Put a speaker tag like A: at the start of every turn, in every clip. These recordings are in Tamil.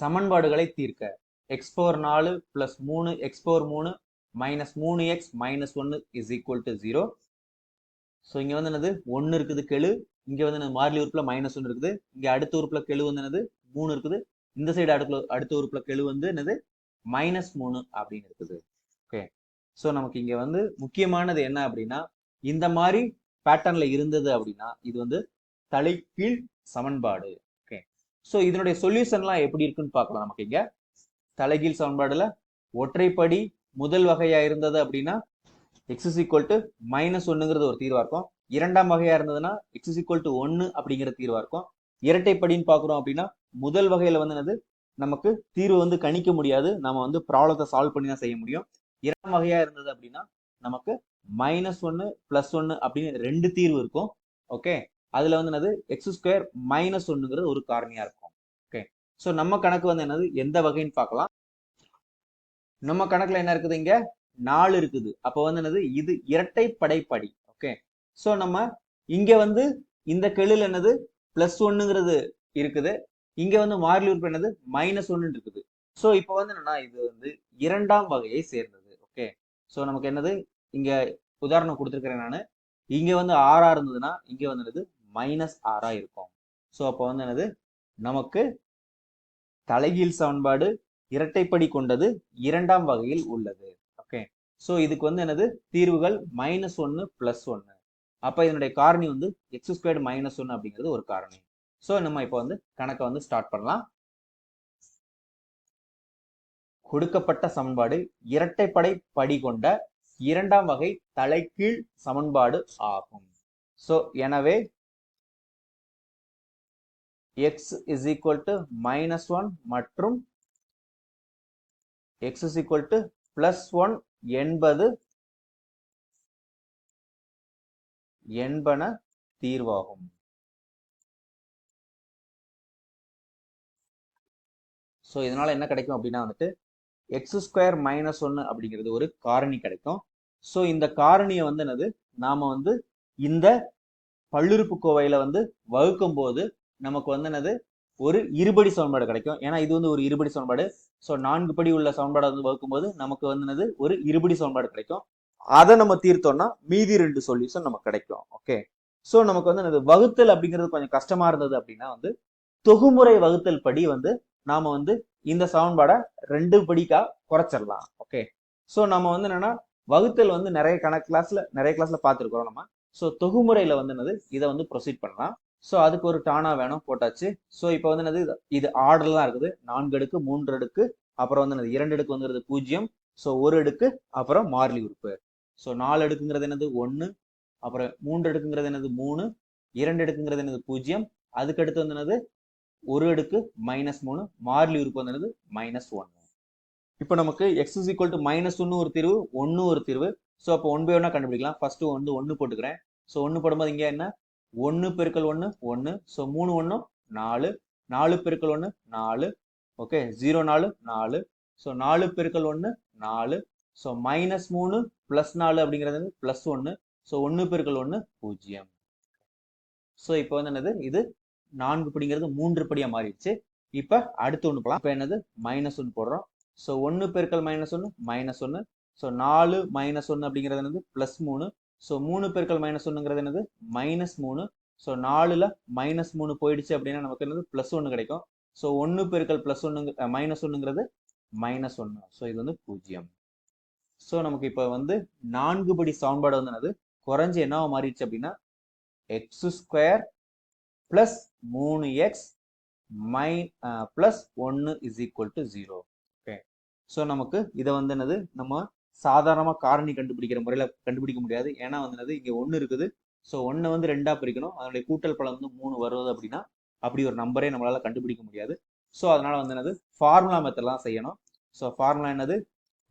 A: சமன்பாடுகளை தீர்க்க. எக்ஸ் பவர் நாலு பிளஸ் மூணு எக்ஸ் பவர் மூணு மைனஸ் மூணு எக்ஸ் மைனஸ் ஒன்று is equal to zero so இங்கே வந்து என்னது? ஒன்று இருக்குது கெழு. இங்கே வந்து என்னது? மாறிலி உறுப்பில் மைனஸ் ஒன்று இருக்குது. இங்கே அடுத்த உறுப்பில் கெழு வந்து என்னது? மூணு இருக்குது. இந்த சைடு அடுத்த அடுத்த உறுப்பில் கெழு வந்து என்னது? மைனஸ் மூணு அப்படின்னு இருக்குது. ஓகே ஸோ நமக்கு இங்கே வந்து முக்கியமானது என்ன அப்படின்னா இந்த மாதிரி பேட்டர்னில் இருந்தது அப்படின்னா இது வந்து தலைக்கீழ் சமன்பாடு. ஸோ இதனுடைய சொல்யூஷன்லாம் எப்படி இருக்குன்னு பார்க்கலாம் நமக்கு இங்க. தலைகீழ் சமன்பாடுல ஒற்றைப்படி முதல் வகையா இருந்தது அப்படின்னா x is equal to minus ஒன்னுங்கிறது ஒரு தீர்வா இருக்கும். இரண்டாம் வகையா இருந்ததுன்னா எக்ஸஸ் ஈக்குவல் டு ஒன்னு அப்படிங்கிற தீர்வா இருக்கும். இரட்டைப்படின்னு பாக்குறோம் அப்படின்னா முதல் வகையில வந்து என்னது? நமக்கு தீர்வு வந்து கணிக்க முடியாது. நம்ம வந்து ப்ராப்ளத்தை சால்வ் பண்ணி தான் செய்ய முடியும். இரண்டாம் வகையா இருந்தது அப்படின்னா நமக்கு மைனஸ் ஒன்னு பிளஸ் ஒன்னு அப்படின்னு ரெண்டு தீர்வு இருக்கும். ஓகே அதுல வந்து என்னது? எக்ஸ் ஸ்கொயர் மைனஸ் ஒன்னுங்கிறது ஒரு காரணியா இருக்கும். ஓகே ஸோ நம்ம கணக்கு வந்து என்னது? எந்த வகைன்னு பார்க்கலாம். நம்ம கணக்குல என்ன இருக்குது இங்க? நாலு இருக்குது. அப்போ வந்து என்னது? இது இரட்டை படைப்படி. ஓகே ஸோ நம்ம இங்க வந்து இந்த கெழுல என்னது? பிளஸ் ஒன்னுங்கிறது இருக்குது. இங்க வந்து மாறிலி உறுப்பு என்னது? மைனஸ் ஒன்னு இருக்குது. ஸோ இப்போ வந்து என்னன்னா இது வந்து இரண்டாம் வகையை சேர்ந்தது. ஓகே ஸோ நமக்கு என்னது? இங்க உதாரணம் கொடுத்துருக்கிறேன் நான். இங்க வந்து ஆறா இருந்ததுன்னா இங்க வந்து என்னது? மைனஸ் ஆறாக இருக்கும். ஸோ அப்போ வந்து என்னது? நமக்கு தலைகீழ் சமன்பாடு இரட்டைப்படி கொண்டது இரண்டாம் வகையில் உள்ளது. ஓகே ஸோ இதுக்கு வந்து என்னது? தீர்வுகள் மைனஸ் ஒன்னு ப்ளஸ் ஒன்று அப்போ இதனுடைய காரணி வந்து எக்ஸ் ஸ்கொயர்டு மைனஸ் ஒன்னு அப்படிங்கிறது ஒரு காரணி. ஸோ நம்ம இப்போ வந்து கணக்கை வந்து ஸ்டார்ட் பண்ணலாம். கொடுக்கப்பட்ட சமன்பாடு இரட்டைப்படை படி கொண்ட இரண்டாம் வகை தலைகீழ் சமன்பாடு ஆகும். ஸோ எனவே x is equal to minus one மற்றும் x is equal to plus one என்பது என்பன தீர்வாகும். ஸோ இதனால என்ன கிடைக்கும் அப்படின்னா வந்துட்டு எக்ஸ் ஸ்கொயர் மைனஸ் ஒன்று அப்படிங்கிறது ஒரு காரணி கிடைக்கும். ஸோ இந்த காரணியை வந்து என்னது? நாம வந்து இந்த பல்லுறுப்பு கோவையில வந்து வகுக்கும் போது நமக்கு வந்து என்னது ஒரு இருபடி சமன்பாடு கிடைக்கும். ஏன்னா இது வந்து ஒரு இருபடி சமன்பாடு. ஸோ நான்கு படி உள்ள சமன்பாடை வந்து வகுக்கும் போது நமக்கு வந்து என்னது ஒரு இருபடி சமன்பாடு கிடைக்கும். அதை நம்ம தீர்த்தோம்னா மீதி ரெண்டு சொல்யூஷன் நமக்கு கிடைக்கும். ஓகே ஸோ நமக்கு வந்து என்னது வகுத்தல் அப்படிங்கிறது கொஞ்சம் கஷ்டமா இருந்தது அப்படின்னா வந்து தொகுமுறை வகுத்தல் படி வந்து நாம வந்து இந்த சமன்பாடை ரெண்டு படிக்கா குறைச்சிடலாம். ஓகே ஸோ நம்ம வந்து என்னன்னா வகுத்தல் வந்து நிறைய கணக்கு கிளாஸ்ல நிறைய கிளாஸ்ல பார்த்துருக்குறோம் நம்ம. ஸோ தொகுமுறையில வந்து என்னது இதை வந்து ப்ரொசீட் பண்ணலாம். ஸோ அதுக்கு ஒரு டானா வேணும் போட்டாச்சு. ஸோ இப்போ வந்து என்னது இது ஆர்டர் தான் இருக்குது. நான்கு அடுக்கு மூன்று அடுக்கு அப்புறம் வந்து என்னது இரண்டு அடுக்கு வந்துருது பூஜ்ஜியம். ஸோ ஒரு அடுக்கு அப்புறம் மாறிலி உறுப்பு. ஸோ நாலு அடுக்குங்கிறது என்னது ஒன்று அப்புறம் மூன்று அடுக்குங்கிறது என்னது மூணு. இரண்டு அடுக்குங்கிறது என்னது பூஜ்ஜியம். அதுக்கடுத்து வந்து என்னது ஒரு அடுக்கு மைனஸ் மூணு. மாறிலி உறுப்பு வந்து என்னது மைனஸ் ஒன்று இப்போ நமக்கு x is equal to minus ஒன்று ஒரு தீர்வு ஒன்று ஒரு தீர்வு. ஸோ அப்போ ஒன் பை ஒன்னா கண்டுபிடிக்கலாம். ஃபர்ஸ்ட் வந்து ஒன்று போட்டுக்கிறேன். ஸோ ஒன்று போடும்போது இங்கே என்ன ஒன்று பெருக்கல் ஒன்று ஒன்று ஸோ மூணு ஒன்று நாலு. நாலு பெருக்கல் ஒன்று நாலு. ஓகே ஜீரோ நாலு நாலு. ஸோ நாலு பெருக்கல் ஒன்று நாலு. ஸோ மைனஸ் மூணு ப்ளஸ் நாலு அப்படிங்கிறது வந்து ப்ளஸ் ஒன்று ஸோ ஒன்று பெருக்கல் ஒன்று பூஜ்ஜியம். ஸோ இப்போ வந்து என்னது? இது நான்கு படிங்கிறது மூன்று படியாக மாறிடுச்சு. இப்போ அடுத்து ஒன்று போகலாம் இப்போ என்னது? மைனஸ் ஒன்று போடுறோம். ஸோ ஒன்று பெருக்கல் மைனஸ் ஒன்று மைனஸ் ஒன்று ஸோ நாலு மைனஸ் ஒன்று அப்படிங்கிறது என்னது? ப்ளஸ் மூணு. ஸோ மூணு பெருக்கள் மைனஸ் ஒன்றுங்கிறது என்னது? மைனஸ் மூணு. ஸோ நாலுல மைனஸ் மூணு போயிடுச்சு அப்படின்னா நமக்கு என்னது? ப்ளஸ் ஒன்று கிடைக்கும். ஸோ ஒன்று பெருக்கள் ப்ளஸ் ஒன்று மைனஸ் ஒன்றுங்கிறது மைனஸ் ஒன்று ஸோ இது வந்து பூஜ்ஜியம். ஸோ நமக்கு இப்போ வந்து நான்கு படி சமன்பாடு வந்து என்னது? குறைஞ்சு என்னவா மாறிடுச்சு அப்படின்னா எக்ஸ் ஸ்கொயர் பிளஸ் மூணு எக்ஸ் மை பிளஸ் ஒன்று is equal to zero okay so நமக்கு இதை வந்து என்னது? நம்ம சாதாரணமாக காரணி கண்டுபிடிக்கிற முறையில் கண்டுபிடிக்க முடியாது. ஏன்னா வந்து என்னது இங்கே ஒன்று இருக்குது. ஸோ ஒன்றை வந்து ரெண்டாக பிரிக்கணும். அதனுடைய கூட்டல் பலம் வந்து மூணு வருவது அப்படின்னா அப்படி ஒரு நம்பரே நம்மளால் கண்டுபிடிக்க முடியாது. ஸோ அதனால் வந்து என்னது ஃபார்முலா மெத்தட்லாம் செய்யணும். ஸோ ஃபார்முலா என்னது?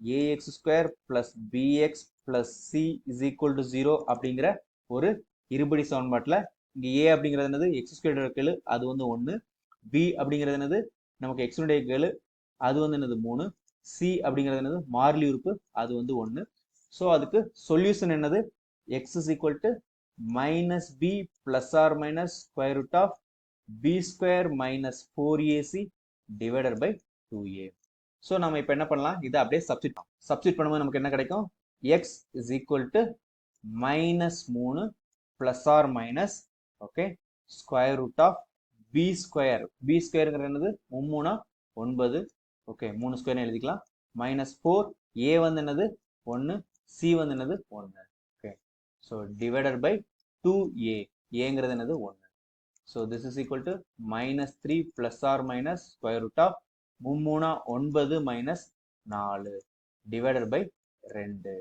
A: A x square plus b x plus c is equal to zero அப்படிங்கிற ஒரு இருபடி சமன்பாட்டில் இங்கே ஏ அப்படிங்கிறது என்னது? எக்ஸ் ஸ்கொயர் கேளு அது வந்து ஒன்று பி அப்படிங்கிறது என்னது? நமக்கு எக்ஸனுடைய கேளு அது வந்து என்னது? மூணு. சி அப்படிங்கிறது என்னது? மாறிலி உறுப்பு. அது வந்து ஒன்று ஸோ அதுக்கு சொல்யூஷன் என்னது? X is equal to minus b plus or minus square root of b square minus four a c divided by two a so நம்ம இப்போ என்ன பண்ணலாம்? இதை அப்படியே சப்ஸ்டிட் சப்ஸ்டிட் பண்ணும்போது நமக்கு என்ன கிடைக்கும்? X is equal to minus மூணு plus or minus okay square root of b square b ஸ்கொயருங்கிறது என்னது? மும்மூணா? ஒன்பது. ஓகே மூணு ஸ்கொயர்னு எழுதிக்கலாம். மைனஸ் ஃபோர் ஏ வந்து என்னது? ஒன்று சி வந்து என்னது? ஒன்று okay so divided by two a ஏங்கிறது என்னது? ஒன்று so this is equal to minus three plus or minus square root of மும்மூணா ஒன்பது மைனஸ் நாலு. டிவைடட் பை ரெண்டு.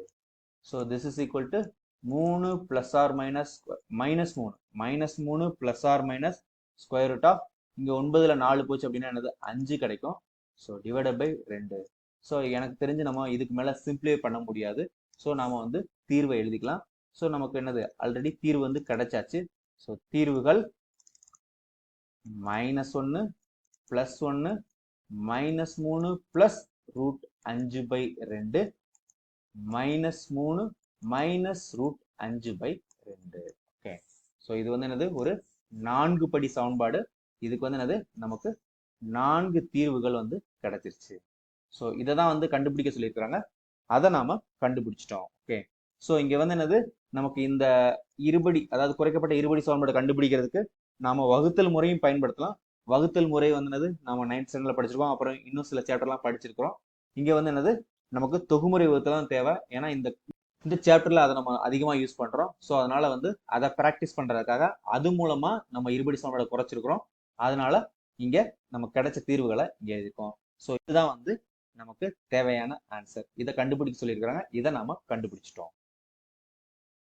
A: So this is equal to மூணு ப்ளஸ் ஆர் மைனஸ் மைனஸ் மூணு. மைனஸ் மூணு plus or minus square root of இங்கே ஒன்பதில் நாலு போச்சு அப்படின்னா என்னது? அஞ்சு கிடைக்கும். ஸோ டிவைடட் பை ரெண்டு. ஸோ எனக்கு தெரிஞ்சு நம்ம இதுக்கு மேலே சிம்பிளே பண்ண முடியாது. ஸோ நாம் வந்து தீர்வை எழுதிக்கலாம். ஸோ நமக்கு என்னது? ஆல்ரெடி தீர்வு வந்து கிடைச்சாச்சு. ஸோ தீர்வுகள் மைனஸ் ஒன்று ப்ளஸ் ஒன்று மைனஸ் மூணு ப்ளஸ் ரூட் அஞ்சு பை ரெண்டு. மைனஸ் மூணு மைனஸ் ரூட் அஞ்சு பை ரெண்டு. ஓகே ஸோ இது வந்து என்னது? ஒரு நான்கு படி சமன்பாடு. இதுக்கு வந்து என்னது? நமக்கு நான்கு தீர்வுகள் வந்து கிடைச்சிருச்சு. ஸோ இதை தான் வந்து கண்டுபிடிக்க சொல்லியிருக்கிறாங்க. அதை நாம் கண்டுபிடிச்சிட்டோம். ஓகே ஸோ இங்கே வந்து என்னது? நமக்கு இந்த இருபடி அதாவது குறைக்கப்பட்ட இருபடி சமன்பாடு கண்டுபிடிக்கிறதுக்கு நாம் வகுத்தல் முறையும் பயன்படுத்தலாம். வகுத்தல் முறை வந்து என்னது? நம்ம நைன்த் ஸ்டாண்டர்டில் படிச்சிருக்கோம். அப்புறம் இன்னும் சில சாப்டர்லாம் படிச்சிருக்கிறோம். இங்கே வந்து என்னது? நமக்கு தொகுமுறை வகுத்தல் தான் தேவை. ஏன்னா இந்த இந்த சாப்டர்ல அதை நம்ம அதிகமாக யூஸ் பண்றோம். ஸோ அதனால வந்து அதை ப்ராக்டிஸ் பண்றதுக்காக அது மூலமா நம்ம இருபடி சமன்பாடு குறைச்சிருக்கிறோம். அதனால இங்க நமக்கு கிடைச்ச தீர்வுகளை இங்க எழுதிருக்கோம் ஸோ இதுதான் வந்து நமக்கு தேவையான ஆன்சர் இதை கண்டுபிடிக்க சொல்லியிருக்கிறாங்க. இதை நாம கண்டுபிடிச்சிட்டோம்.